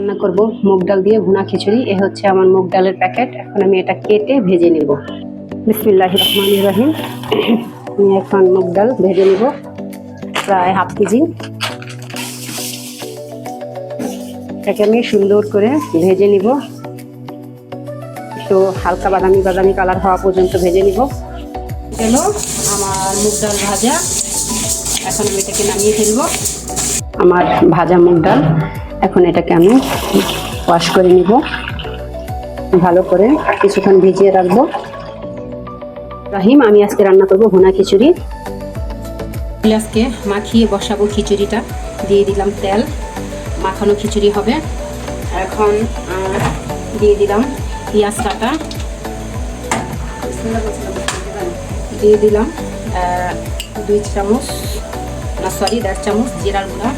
রান্না করব। মুগ ডাল দিয়ে ভুনা খিচুড়ি, এ হচ্ছে আমার মুগ ডালের প্যাকেট। এখন আমি এটা কেটে ভেজে নেব। বিসমিল্লাহ রহমান রহিম। আমি এখন মুগ ডাল ভেজে নেব, প্রায় হাফ কেজি। এটাকে আমি সুন্দর করে ভেজে নিব। একটু হালকা বাদামি বাদামি কালার হওয়া পর্যন্ত ভেজে নিব। গেল আমার মুগ ডাল ভাজা। এখন আমি এটাকে নামিয়ে ফেলব। আমার ভাজা মুগ ডাল। এখন এটাকে আমি ওয়াশ করে নিব। ভালো করে কিছুক্ষণ ভিজিয়ে রাখব। রাহিম, আমি আজকে রান্না করব ভুনা খিচুড়ি। আজকে মাখিয়ে বসাবো খিচুড়িটা। দিয়ে দিলাম তেল। মাখানো খিচুড়ি হবে। এখন দিয়ে দিলাম পেঁয়াজ কাটা। দিয়ে দিলাম দুই চামচ, না সরি দেড় চামচ জিরার গুঁড়া।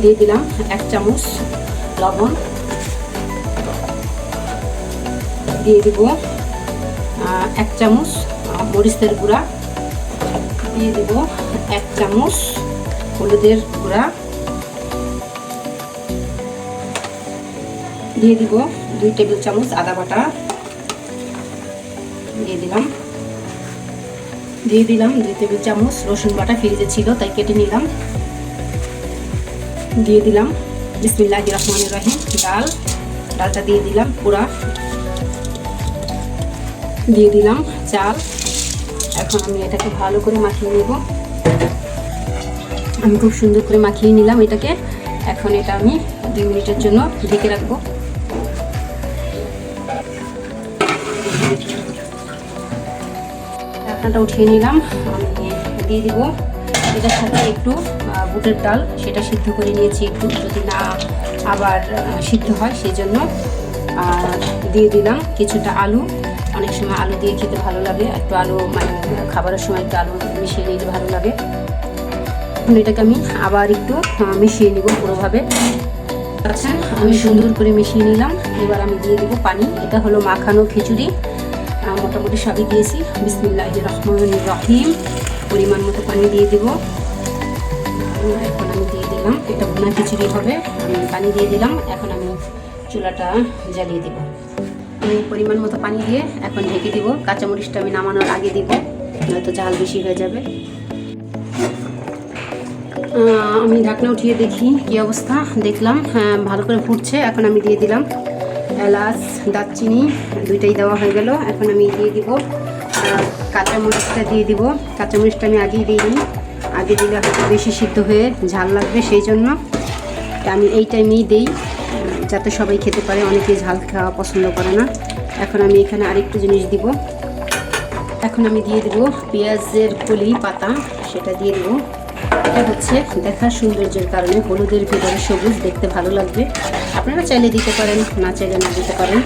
দিয়ে দিলাম এক চামচ লবণ। দিয়ে দিব এক চামচ মরিচের গুঁড়া। দিয়ে দিব এক চামচ হলুদের গুঁড়া। দিয়ে দিব দুই টেবিল চামচ আদা বাটা। দিয়ে দিলাম। দিয়ে দিলাম দুই টেবিল চামচ রসুন বাটা, ফ্রিজে ছিল, তাই কেটে নিলাম। দিয়ে দিলাম। বিসমিল্লাহ রহমান রহিম। ডাল, ডালটা দিয়ে দিলাম পুরা। দিয়ে দিলাম চাল। এখন আমি এটাকে ভালো করে মাখিয়ে নেব। আমি খুব সুন্দর করে মাখিয়ে নিলাম এটাকে। এখন এটা আমি দুই মিনিটের জন্য ঢেকে রাখব। ঢাকনাটা উঠিয়ে নিলাম। আমি দিয়ে দিব। এটার সাথে একটু বুটের ডাল, সেটা সিদ্ধ করে নিয়েছি একটু। যদি না আবার সিদ্ধ হয় সেই জন্য দিয়ে দিলাম কিছুটা আলু। অনেক সময় আলু দিয়ে খেতে ভালো লাগে। একটু আলু মানে খাবারের সময় একটু আলু মিশিয়ে নিলে ভালো লাগে। এখন এটাকে আমি আবার একটু মিশিয়ে নিব পুরোভাবে। আচ্ছা আমি সুন্দর করে মিশিয়ে নিলাম। এবার আমি দিয়ে দেবো পানি। এটা হলো মাখানো খিচুড়ি। মোটামুটি সবই দিয়েছি। বিসমিল্লাহ রহমান রহিম। পরিমাণ মতো পানি দিয়ে দেবো। এখন আমি দিয়ে দিলাম। এটা ভুনা খিচুড়ি হবে। আমি পানি দিয়ে দিলাম। এখন আমি চুলাটা জ্বালিয়ে দেবো। আমি পরিমাণ মতো পানি দিয়ে এখন ঢেকে দিব। কাঁচামরিচটা আমি নামানোর আগে দিব, নয়তো ঝাল বেশি হয়ে যাবে। আমি ঢাকনা উঠিয়ে দেখি কি অবস্থা। দেখলাম হ্যাঁ ভালো করে ফুটছে। এখন আমি দিয়ে দিলাম এলাচ, দারচিনি, দুইটাই দেওয়া হয়ে গেল। এখন আমি দিয়ে দিব কাঁচামরিচটা দিয়ে দিব। কাঁচামরিচটা আমি আগেই দিইনি আগে দিলে বেশি সিদ্ধ হয়ে ঝাল লাগবে সেই জন্য। আমি এই টাইমেই দিই, যাতে সবাই খেতে পারে, অনেকে ঝাল খাওয়া পছন্দ করে না। এখন আমি এখানে আরেকটু জিনিস দিব। এখন আমি দিয়ে দেবো পেঁয়াজের কলি পাতা, সেটা দিয়ে দেবো। এটা হচ্ছে দেখার সৌন্দর্যের কারণে হলুদের ভিতরে সবুজ দেখতে ভালো লাগবে। আপনারা চাইলে দিতে পারেন, না চাইলে না দিতে পারেন।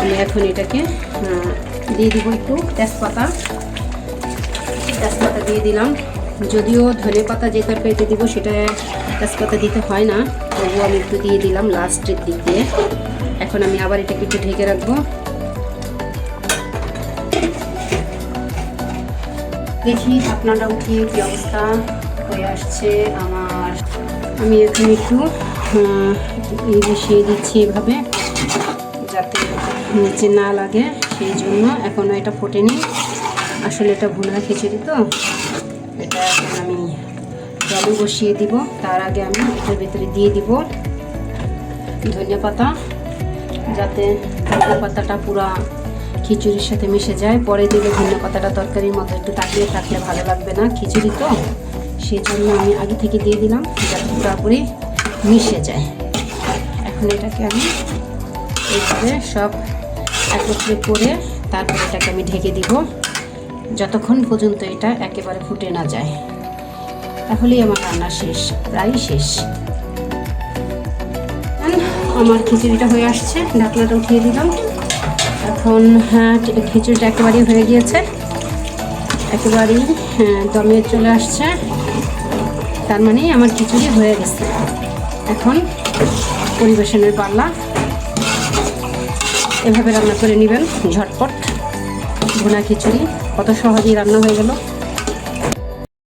আমি এখন এটাকে দিয়ে দিব একটু তেজপাতা। তেজপাতা দিয়ে দিলাম। যদিও ধনে পাতা যে তরকারিতে দিব, সেটা তেজপাতা দিতে হয় না। তবুও আমি একটু দিয়ে দিলাম লাস্টের দিক। দিয়ে এখন আমি আবার এটাকে একটু ঢেকে রাখব। দেখি আপনারা উঠিয়ে কি অবস্থা হয়ে আসছে আমার। আমি এখন একটু বসিয়ে দিচ্ছি এভাবে, যাতে নিচে না লাগে, সেই জন্য এখনও এটা ফোটেনি। আসলে এটা ভুনা খিচুড়ি তো। এটা এখন আমি জলে বসিয়ে দিব। তার আগে আমি এটার ভিতরে দিয়ে দিব ধনিয়া পাতা, যাতে ধনিয়া পাতাটা পুরা খিচুড়ির সাথে মিশে যায়। পরে দিলে ধনিয়া পাতাটা তরকারির মতো একটু তাকিয়ে থাকলে ভালো লাগবে না খিচুড়ি তো। সেই জন্য আমি আগে থেকে দিয়ে দিলাম যাতে পুরোপুরি মিশে যায়। এখন এটাকে আমি এইভাবে সব একত্রে করে তারপর এটাকে আমি ঢেকে দিব। যতক্ষণ পর্যন্ত এটা একেবারে ফুটে না যায়। তাহলেই আমার রান্না শেষ প্রায় শেষ। আমার খিচুড়িটা হয়ে আসছে ঢাকনাটা উঠিয়ে দিলাম। এখন হ্যাঁ খিচুড়িটা একেবারেই হয়ে গিয়েছে। একেবারেই হ্যাঁ, দমে চলে আসছে। তার মানে আমার খিচুড়ি হয়ে গেছে। এখন পরিবেশনের পাল্লা। এভাবে রান্না করে নেবেন ঝটপট। ভুনা খিচুড়ি। কত সহজেই রান্না হয়ে গেল।